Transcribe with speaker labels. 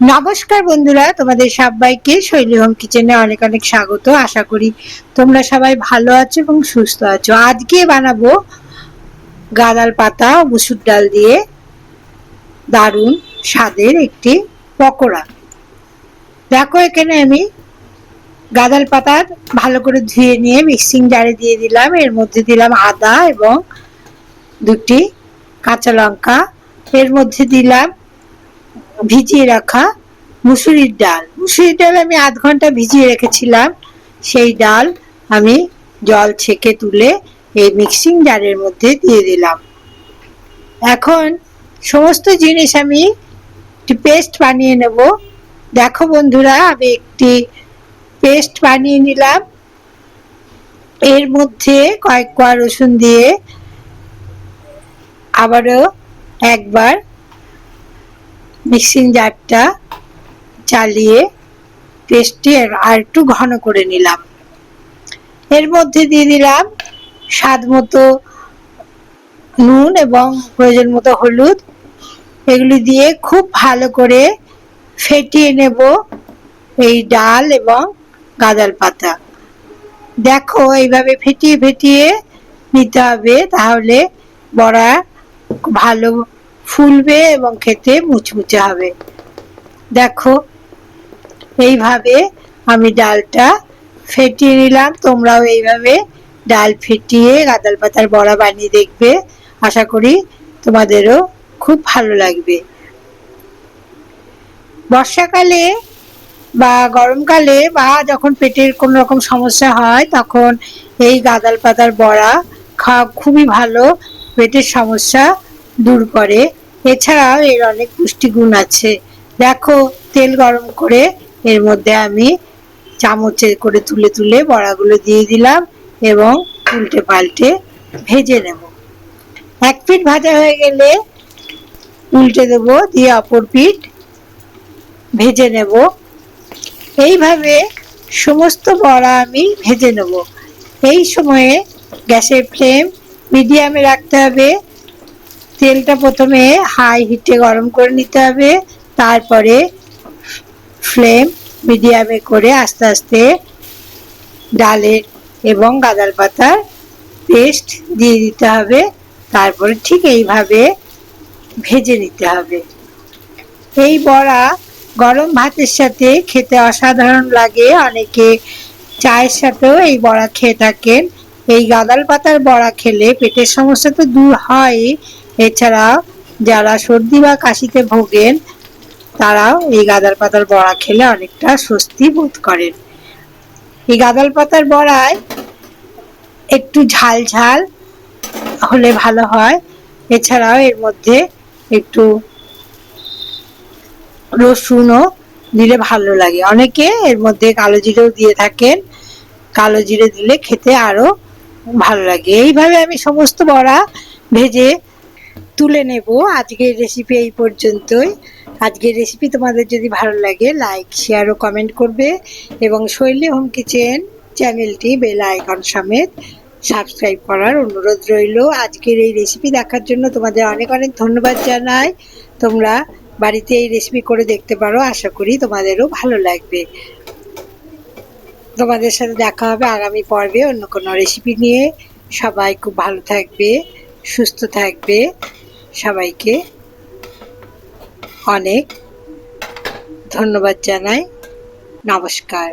Speaker 1: নমস্কার বন্ধুরা, তোমাদের সবাইকে শৈলী হোম কিচেনে অনেক অনেক স্বাগত। আশা করি তোমরা সবাই ভালো আছো এবং সুস্থ আছো। আজকে বানাবো গাদাল পাতা মুসুর ডাল দিয়ে দারুণ স্বাদের একটি পকোড়া। দেখো, এখানে আমি গাদাল পাতার ভালো করে ধুয়ে নিয়ে মিক্সিং জারে দিয়ে দিলাম। এর মধ্যে দিলাম আদা এবং দুটি কাঁচা লঙ্কা। এর মধ্যে দিলাম ভিজিয়ে রাখা মুসুরির ডাল। মুসুরির ডাল আমি আধ ঘণ্টা ভিজিয়ে রেখেছিলাম। সেই ডাল আমি জল ছেঁকে তুলে এই মিক্সিং জারের মধ্যে দিয়ে দিলাম। এখন সমস্ত জিনিস আমি একটি পেস্ট বানিয়ে নেব। দেখো বন্ধুরা, আমি একটি পেস্ট বানিয়ে নিলাম। এর মধ্যে কয়েক কোয়া রসুন দিয়ে আবারও একবার মিক্সিং জারটা চালিয়ে পেস্টটি আর একটু ঘন করে নিলাম। এর মধ্যে দিয়ে দিলাম স্বাদ মতো নুন এবং প্রয়োজন মতো হলুদ। এগুলি দিয়ে খুব ভালো করে ফেটিয়ে নেব এই ডাল এবং গাদাল পাতা। দেখো এইভাবে ফেটিয়ে ফেটিয়ে নিতে হবে, তাহলে বড়া ভালো ফুলবে এবং খেতে মুচমুচে হবে। দেখো, এইভাবে আমি ডালটা ফেটিয়ে নিলাম। তোমরাও এইভাবে ডাল ফেটিয়ে গাদাল পাতার বড়া বানিয়ে দেখবে। আশা করি তোমাদেরও খুব ভালো লাগবে। বর্ষাকালে বা গরমকালে বা যখন পেটের কোনো রকম সমস্যা হয়, তখন এই গাদাল পাতার বড়া খাওয়া খুবই ভালো। পেটের সমস্যা দূর করে। এছাড়াও এর অনেক পুষ্টিগুণ আছে। দেখো, তেল গরম করে এর মধ্যে আমি চামচে করে তুলে তুলে বড়াগুলো দিয়ে দিলাম এবং উল্টে পাল্টে ভেজে নেব। এক পিঠ ভাজা হয়ে গেলে উল্টে দেবো, দিয়ে অপর পিঠ ভেজে নেব। এইভাবে সমস্ত বড়া আমি ভেজে নেব। এই সময়ে গ্যাসের ফ্লেম মিডিয়ামে রাখতে হবে। তেলটা প্রথমে হাই হিটে গরম করে নিতে হবে। তারপরে ফ্লেম মিডিয়ামে করে আস্তে আস্তে ডালের এবং গাদাল পাতার পেস্ট দিয়ে দিতে হবে। তারপরে ঠিক এইভাবে ভেজে নিতে হবে। এই বড়া গরম ভাতের সাথে খেতে অসাধারণ লাগে। অনেকে চায়ের সাথেও এই বড়া খেয়ে থাকেন। এই গাদাল পাতার বড়া খেলে পেটের সমস্যা তো দূর হয়। এছাড়া যারা সর্দি বা কাশিতে ভোগেন তারাও এই গাদাল পাতার বড়া খেলে অনেকটা স্বস্তি বোধ করেন। এই গাদাল পাতার বড়ায় একটু ঝাল ঝাল হলে ভালো হয়। এছাড়াও এর মধ্যে একটু রসুনও দিলে ভালো লাগে। অনেকে এর মধ্যে কালো জিরেও দিয়ে থাকেন। কালো জিরে দিলে খেতে আরও ভালো লাগে। এইভাবে আমি সমস্ত বড়া ভেজে তুলে নেব আজকের রেসিপি এই পর্যন্তই। আজকের রেসিপি তোমাদের যদি ভালো লাগে লাইক শেয়ার ও কমেন্ট করবে এবং শৈলী হোম কিচেন চ্যানেলটি বেল আইকন সমেত সাবস্ক্রাইব করার অনুরোধ রইল। আজকের এই রেসিপি দেখার জন্য তোমাদের অনেক অনেক ধন্যবাদ জানাই। তোমরা বাড়িতে এই রেসিপি করে দেখতে পারো, আশা করি তোমাদেরও ভালো লাগবে। তোমাদের সাথে দেখা হবে আগামী পর্বে অন্য কোনো রেসিপি নিয়ে। সবাই খুব ভালো থাকবে, সুস্থ থাকবে। সবাইকে অনেক ধন্যবাদ জানাই। নমস্কার।